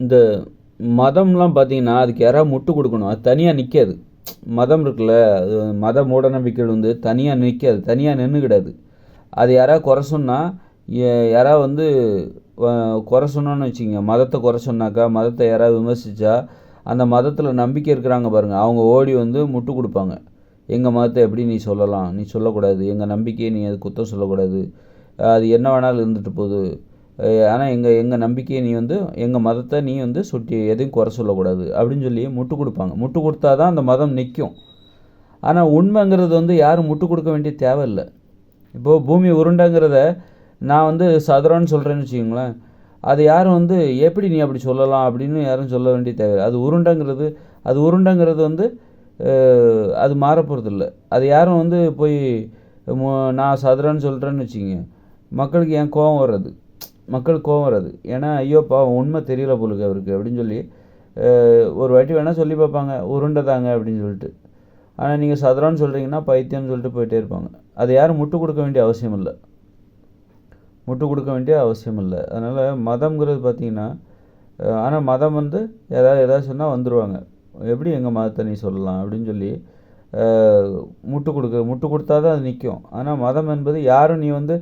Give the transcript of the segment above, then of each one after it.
இந்த மதம்லாம் பார்த்தீங்கன்னா அதுக்கு யாராவது முட்டு கொடுக்கணும். அது தனியாக நிற்காது மதம் இருக்குல்ல அது மத மூட நம்பிக்கைகள் வந்து தனியாக நிற்காது தனியாக நின்றுக்கிடாது அது யாராவது குறை சொன்னால் யாராவது வந்து குறை சொன்னோன்னு வச்சுங்க மதத்தை குறை சொன்னாக்கா மதத்தை யாராவது விமர்சித்தா அந்த மதத்தில் நம்பிக்கை இருக்கிறாங்க பாருங்கள் அவங்க ஓடி வந்து முட்டு கொடுப்பாங்க. எங்கள் மதத்தை எப்படி நீ சொல்லலாம்? நீ சொல்லக்கூடாது. எங்கள் நம்பிக்கையை நீ அது குத்தம் சொல்லக்கூடாது? அது என்ன வேணாலும் இருந்துட்டு போகுது. ஆனால் எங்கள் எங்கள் நம்பிக்கையை நீ வந்து எங்கள் மதத்தை நீ வந்து சுட்டி எதையும் குறை சொல்லக்கூடாது அப்படின்னு சொல்லி முட்டு கொடுப்பாங்க. முட்டு கொடுத்தா தான் அந்த மதம் நிற்கும் ஆனால் உண்மைங்கிறது வந்து யாரும் முட்டு கொடுக்க வேண்டிய தேவையில்லை. இப்போது பூமி உருண்டைங்கிறத நான் வந்து சதுரம்னு சொல்கிறேன்னு வச்சுக்கோங்களேன். அது யாரும் வந்து எப்படி நீ அப்படி சொல்லலாம்? அப்படின்னு யாரும் சொல்ல வேண்டிய தேவை அது உருண்டைங்கிறது அது உருண்டைங்கிறது வந்து அது மாறப்போகிறதில்ல அது யாரும் வந்து போய் நான் சதுரன்னு சொல்கிறேன்னு வச்சுக்கோங்க. மக்களுக்கு ஏன் கோபம் வர்றது? மக்கள் கோவம் வராது. ஏன்னா ஐயோ பாவம் உண்மை தெரியல போலுக்கு அவருக்கு அப்படின்னு சொல்லி ஒரு வாட்டி வேணால் சொல்லி பார்ப்பாங்க. உருண்டை தாங்க அப்படின்னு சொல்லிட்டு. ஆனால் நீங்கள் சதுரான்னு சொல்கிறீங்கன்னா பைத்தியம்னு சொல்லிட்டு போயிட்டே இருப்பாங்க. அதை யாரும் முட்டு கொடுக்க வேண்டிய அவசியம் இல்லை. முட்டு கொடுக்க வேண்டிய அவசியம் இல்லை. அதனால் மதம்ங்கிறது பார்த்திங்கன்னா ஆனால் மதம் வந்து எதாவது எதாவது சொன்னால் வந்துடுவாங்க எப்படி எங்கள் மதத்தை நீ சொல்லலாம் அப்படின்னு சொல்லி முட்டு கொடுக்க முட்டு கொடுத்தா தான் அது நிற்கும் ஆனால் மதம் என்பது யாரும் நீ வந்து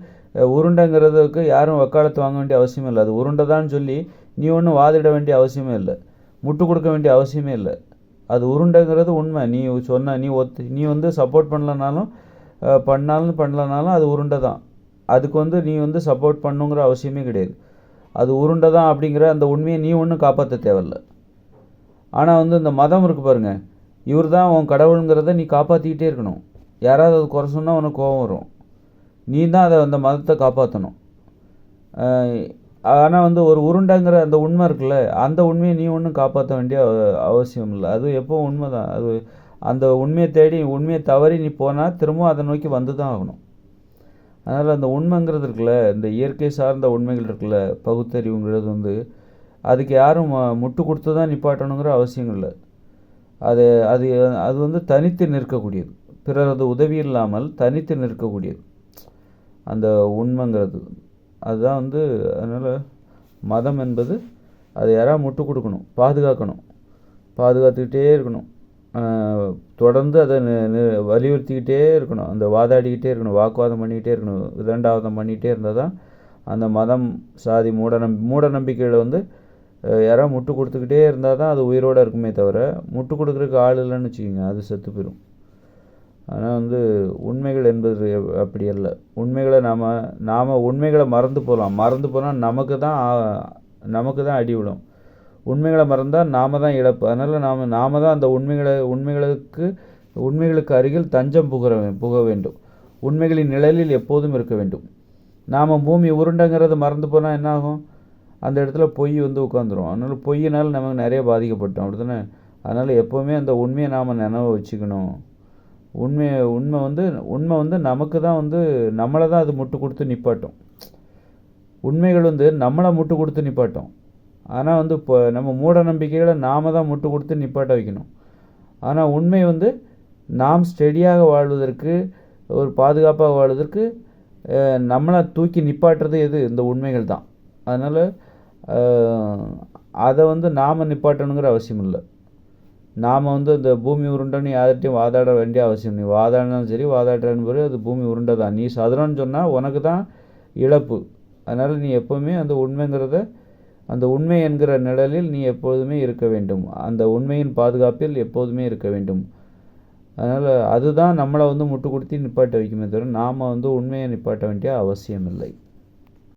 உருண்டைங்கிறதுக்கு யாரும் வக்காலத்து வாங்க வேண்டிய அவசியமே இல்லை. அது உருண்டை தான் சொல்லி நீ ஒன்றும் வாதிட வேண்டிய அவசியமே இல்லை. முட்டு கொடுக்க வேண்டிய அவசியமே இல்லை. அது உருண்டைங்கிறது உண்மை. நீ சொன்ன நீ ஒத்து நீ வந்து சப்போர்ட் பண்ணலனாலும் பண்ணாலும் பண்ணலனாலும் அது உருண்டை தான் அதுக்கு வந்து நீ வந்து சப்போர்ட் பண்ணுங்கிற அவசியமே கிடையாது. அது உருண்டை தான் அப்படிங்கிற அந்த உண்மையை நீ ஒன்றும் காப்பாற்ற தேவையில்ல. ஆனால் வந்து இந்த மதம் இருக்குது பாருங்கள் இவர் தான் உன் கடவுளுங்கிறத நீ காப்பாற்றிக்கிட்டே இருக்கணும். யாராவது அது குறை சொன்னால் உனக்கு கோபம் வரும். நீ தான் அதை அந்த மதத்தை காப்பாற்றணும் ஆனால் வந்து ஒரு உருண்டைங்கிற அந்த உண்மை இருக்குல்ல அந்த உண்மையை நீ ஒன்றும் காப்பாற்ற வேண்டிய அவசியம் இல்லை. அது எப்போ உண்மை தான் அது அந்த உண்மையை தேடி உண்மையை தவறி நீ போனால் திரும்பவும் அதை நோக்கி வந்து தான் ஆகணும். அதனால் அந்த உண்மைங்கிறது இருக்குல்ல இந்த இயற்கை சார்ந்த உண்மைகள் இருக்குல்ல பகுத்தறிவுங்கிறது வந்து அதுக்கு யாரும் முட்டு கொடுத்து தான் நிப்பாட்டணுங்கிற அவசியம் இல்லை. அது அது அது வந்து தனித்து நிற்கக்கூடியது. பிறரது உதவி இல்லாமல் தனித்து நிற்கக்கூடியது. அந்த உண்மைங்கிறது. அதுதான் வந்து அதனால் மதம் என்பது அதை யாராவது முட்டு கொடுக்கணும் பாதுகாக்கணும். பாதுகாத்துக்கிட்டே இருக்கணும். தொடர்ந்து அதை வலியுறுத்திக்கிட்டே இருக்கணும். அந்த வாதாடிக்கிட்டே இருக்கணும் வாக்குவாதம் பண்ணிக்கிட்டே இருக்கணும் இரண்டாவதம் பண்ணிக்கிட்டே இருந்தால் தான் அந்த மதம் சாதி மூட நம் மூட நம்பிக்கையில் வந்து யாராவது முட்டு கொடுத்துக்கிட்டே இருந்தால் தான் அது உயிரோடு இருக்குமே தவிர முட்டு கொடுக்குறதுக்கு ஆள் இல்லைன்னு வச்சுக்கோங்க அது செத்து போயிடும் ஆனால் வந்து உண்மைகள் என்பது அப்படி அல்ல. உண்மைகளை நாம் நாம் உண்மைகளை மறந்து போகலாம். மறந்து போனால் நமக்கு தான் நமக்கு தான் அடி விடும் உண்மைகளை மறந்தால் நாம் தான் இழப்பு. அதனால் நாம் நாம் தான் அந்த உண்மைகளை உண்மைகளுக்கு உண்மைகளுக்கு அருகில் தஞ்சம் புகிற புக வேண்டும். உண்மைகளின் நிழலில் எப்போதும் இருக்க வேண்டும். நாம் பூமி உருண்டைங்கிறது மறந்து போனால் என்னாகும் அந்த இடத்துல பொய் வந்து உட்காந்துரும் அதனால் பொய்யினால் நமக்கு நிறைய பாதிக்கப்பட்டோம். அப்படி தானே அதனால் எப்போவுமே அந்த உண்மையை நாம் நினைவு வச்சுக்கணும். உண்மை உண்மை வந்து உண்மை வந்து நமக்கு தான் வந்து நம்மளை தான் அது முட்டு கொடுத்து நிப்பாட்டும். உண்மைகள் வந்து நம்மளை முட்டு கொடுத்து நிப்பாட்டும். ஆனால் வந்து இப்போ நம்ம மூட நம்பிக்கைகளை நாம் தான் முட்டு கொடுத்து நிப்பாட்ட வைக்கணும். ஆனால் உண்மை வந்து நாம் ஸ்டெடியாக வாழ்வதற்கு ஒரு பாதுகாப்பாக வாழ்வதற்கு நம்மளை தூக்கி நிப்பாட்டுறது எது? இந்த உண்மைகள் தான். அதனால் அதை வந்து நாம் நிப்பாட்டணுங்கிற அவசியம் இல்லை. நாம் வந்து இந்த பூமி உருண்டைன்னு யார்கிட்டையும் வாதாட வேண்டிய அவசியம் நீ வாதாடினாலும் சரி வாதாடுறான்னு பிறகு அது பூமி உருண்டை தான் நீ சதுரம்னு சொன்னால் உனக்கு தான் இழப்பு. அதனால் நீ எப்போவுமே அந்த உண்மைங்கிறத அந்த உண்மை என்கிற நிழலில் நீ எப்போதுமே இருக்க வேண்டும். அந்த உண்மையின் பாதுகாப்பில் எப்போதுமே இருக்க வேண்டும். அதனால் அதுதான் நம்மளை வந்து முட்டு கொடுத்து நிப்பாட்ட வைக்குமே தவிர நாம் வந்து உண்மையை நிப்பாட்ட வேண்டிய அவசியம் இல்லை